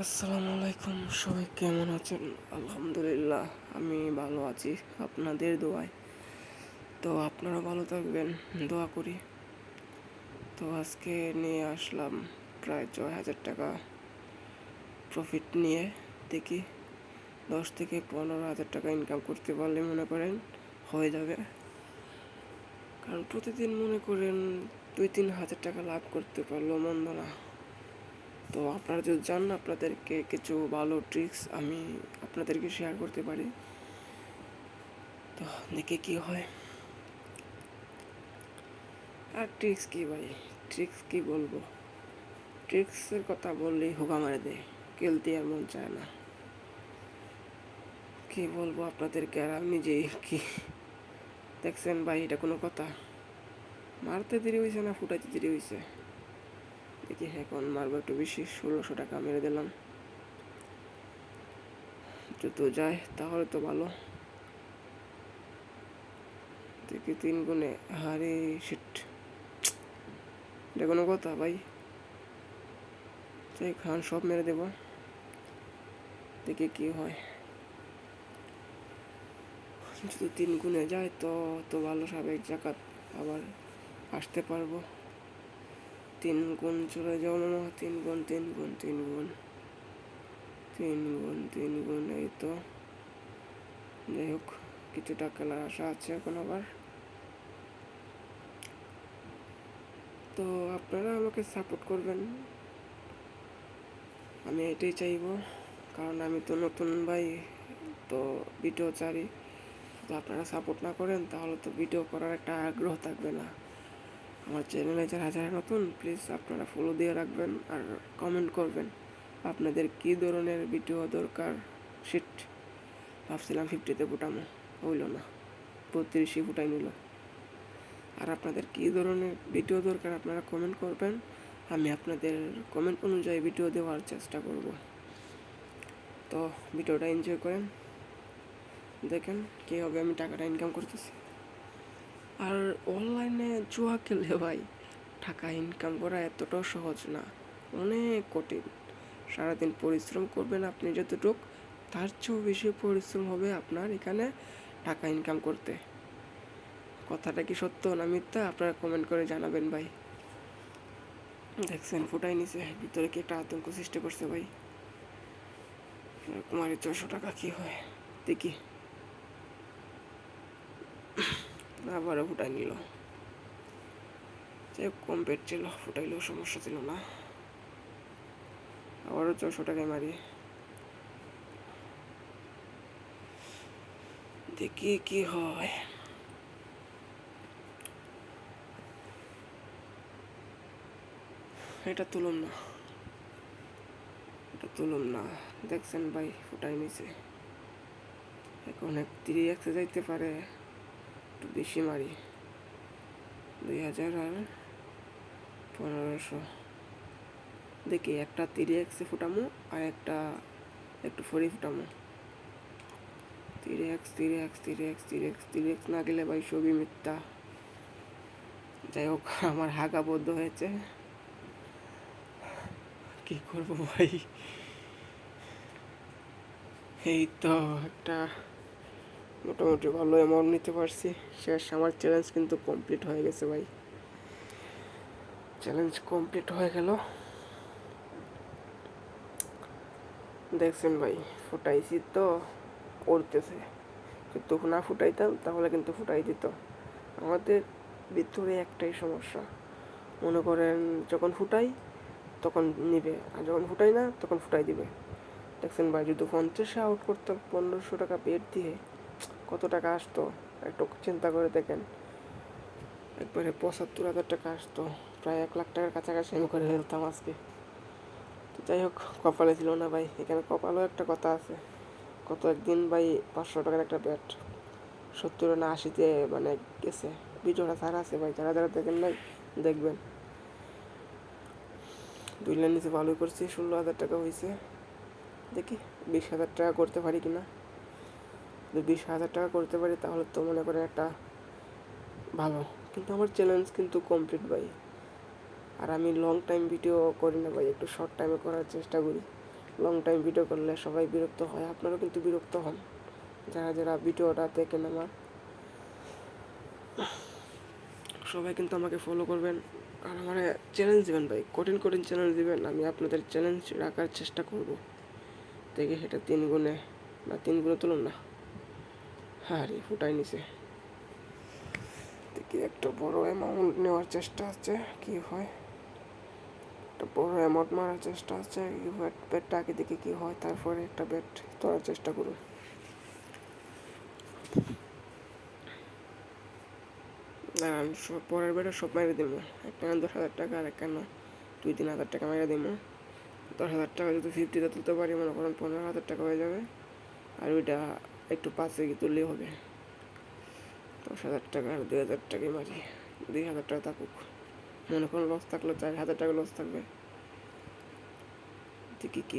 আসসালামু আলাইকুম, সবাই কেমন আছেন? আলহামদুলিল্লাহ, আমি ভালো আছি আপনাদের দোয়ায়। তো আপনারা ভালো থাকবেন, দোয়া করি। তো আজকে নিয়ে আসলাম প্রায় ছয় হাজার টাকা প্রফিট নিয়ে দেখি দশ থেকে পনেরো হাজার টাকা ইনকাম করতে পারলে মনে করেন হয়ে যাবে। কারণ প্রতিদিন মনে করেন দুই তিন হাজার টাকা লাভ করতে পারলেও মন্দ না। তো আপনারা যদি চান আপনাদেরকে কিছু ভালো ট্রিক্স আমি আপনাদেরকে শেয়ার করতে পারি। তো দেখে কি হয়। আর ট্রিক্স কি ভাই? ট্রিক্স কি বলব? ট্রিক্সের কথা বললেই হোগা মারে দেয় খেলতে আর মন চায় না। কি বলব আপনাদেরকে আর আমি যে কি? দেখছেন ভাই, এটা কোনো কথা। মারতে দেরি হয়েছে না, ফুটাইতে দেরি হয়েছে দেখি হ্যাঁ এখন মারবো একটু বেশি, ষোলোশো টাকা মেরে দিলাম। যদি যায়, তাহলে তো ভালো। দেখি তিন গুণে হারে শিট এটা কোনো কথা ভাই। যাই খান সব মেরে দেব। দেখি কি হয়। যদি তিন গুণে যায়, তো তো ভালো সাবেক জাকাত আবার আসতে পারব। তিন গুণ চলে যাও মামা তিন গুণ তিন গুণ তিন গুণ তিন গুণ তিন গুণ, এই তো। যাই হোক, কিছুটা খেলার আশা আছে এখন আবার। তো আপনারা আমাকে সাপোর্ট করবেন। আমি এটাই চাইব, কারণ আমি তো নতুন ভাই, তো ভিডিও চারি আপনারা সাপোর্ট না করেন, তাহলে তো ভিডিও করার একটা আগ্রহ থাকবে না। আমার চ্যানেলে যারা যারা নতুন প্লিজ আপনারা ফলো দিয়ে রাখবেন আর কমেন্ট করবেন আপনাদের কী ধরনের ভিডিও দরকার? শিট ভাবছিলাম ফিফটিতে ফুটানো হইল না, বত্রিশই ফুটাই নিল। আর আপনাদের কী ধরনের ভিডিও দরকার আপনারা কমেন্ট করবেন, আমি আপনাদের কমেন্ট অনুযায়ী ভিডিও দেওয়ার চেষ্টা করব। তো ভিডিওটা এনজয় করেন, দেখেন কীভাবে আমি টাকাটা ইনকাম করতেছি। আর অনলাইনে জুয়া খেললে ভাই, টাকা ইনকাম করা এতটাও সহজ না, অনেক কঠিন। সারাদিন পরিশ্রম করবেন আপনি যতটুক, তার চেয়েও বেশি পরিশ্রম হবে আপনার এখানে টাকা ইনকাম করতে। কথাটা কি সত্য না মিথ্যা? আপনারা কমেন্ট করে জানাবেন ভাই। দেখছেন, ফুটাই নিছে। ভিতরে কি একটা আতঙ্ক সৃষ্টি করছে ভাই। কুমারের ছশো টাকা কি হয়? দেখি। আবারও ফুটাই নিল। যে কম পেট ছিল, ফুটাইলেও সমস্যা ছিল না। আবারও ছশো টাকায় মারি। দেখি কি হয়। এটা তুলুম না। এটা তুলুম না। দেখছেন ভাই, ফুটাই নিছে। এখন এক তিরিশ যাইতে পারে। একটু বেশি মারি। দুই হাজার আর পনেরোশো। দেখি, একটা তিরি এক্সে ফুটামো আর একটা একটু ফরি ফুটামো। তিরি এক্স তিরি এক্স তিরি এক্স তিরি এক্স তিরি না গেলে ভাই সবই মিথ্যা। যাই হোক, আমার হাগা বদ্ধ হয়েছে। কি করব ভাই? এই তো একটা মোটামুটি ভালো অ্যামাউন্ট নিতে পারছি। শেষ আমার চ্যালেঞ্জ কিন্তু কমপ্লিট হয়ে গেছে ভাই। চ্যালেঞ্জ কমপ্লিট হয়ে গেল। দেখছেন ভাই, ফুটাইছি তো, করতেছে। কিন্তু না ফুটাইতাম, তাহলে কিন্তু ফুটাই দিত। আমাদের ভিতরে একটাই সমস্যা। মনে করেন যখন ফুটাই, তখন নিবে। আর যখন ফুটাই না, তখন ফুটাই দিবে। দেখছেন ভাই, যদি পঞ্চাশে আউট করতাম, পনেরোশো টাকা বেড দিয়ে কত টাকা আসতো? একটু চিন্তা করে দেখেন। একবারে পঁচাত্তর হাজার টাকা আসতো। প্রায় এক লাখ টাকার কাছাকাছি আমি করে ফেলতাম আজকে। তো যাই হোক, কপালে ছিল না ভাই। এখানে কপালও একটা কথা আছে। কত একদিন ভাই পাঁচশো টাকার একটা ব্যাট। সত্তর না আশিতে মানে গেছে। বিজোড়া সার আছে ভাই, যারা যারা দেখেন ভাই, দেখবেন। দুই লাইন নিচে ভালোই করছি, ষোলো হাজার টাকা হয়েছে দেখি বিশ হাজার টাকা করতে পারি কিনা। যদি বিশ হাজার টাকা করতে পারি, তাহলে তো মনে করে একটা ভালো। কিন্তু আমার চ্যালেঞ্জ কিন্তু কমপ্লিট ভাই। আর আমি লং টাইম ভিডিও করি না ভাই, একটু শর্ট টাইমে করার চেষ্টা করি। লং টাইম ভিডিও করলে সবাই বিরক্ত হয়, আপনারাও কিন্তু বিরক্ত হন। যারা যারা ভিডিওটা দেখেন আমার, সবাই কিন্তু আমাকে ফলো করবেন। আর আমার চ্যালেঞ্জ দিবেন ভাই, কঠিন কঠিন চ্যালেঞ্জ দিবেন। আমি আপনাদের চ্যালেঞ্জ রাখার চেষ্টা করব। দেখে সেটা তিন গুণে না তিন গুণে তুলুন না। হ্যাঁ ফুটাই নিছে। দেখি একটা বড় অ্যামাউন্ট নেওয়ার চেষ্টা আছে, কি হয়? একটা বড় অ্যামাউন্ট মারার চেষ্টা আছে ব্যাট ব্যাটটা আগে দেখি কি হয়, তারপরে একটা ব্যাট তোলার চেষ্টা করুন। দাঁড়ান, সব পরের বেটা সব মেরে দেবো। একটা দশ হাজার টাকা আর একটা দুই তিন হাজার টাকা মেরে দেবো। দশ হাজার টাকা যদি ফিফটিতে তুলতে পারি, মনে করেন পনেরো হাজার টাকা হয়ে যাবে। আর ওইটা একটু পাশে গিয়ে তুললেই হবে। দশ হাজার টাকা আর দুই হাজার টাকাই মারি দুই হাজার টাকা থাকুক। মনে কোনো লস থাকলে চার হাজার টাকা লস থাকবে। দেখি কি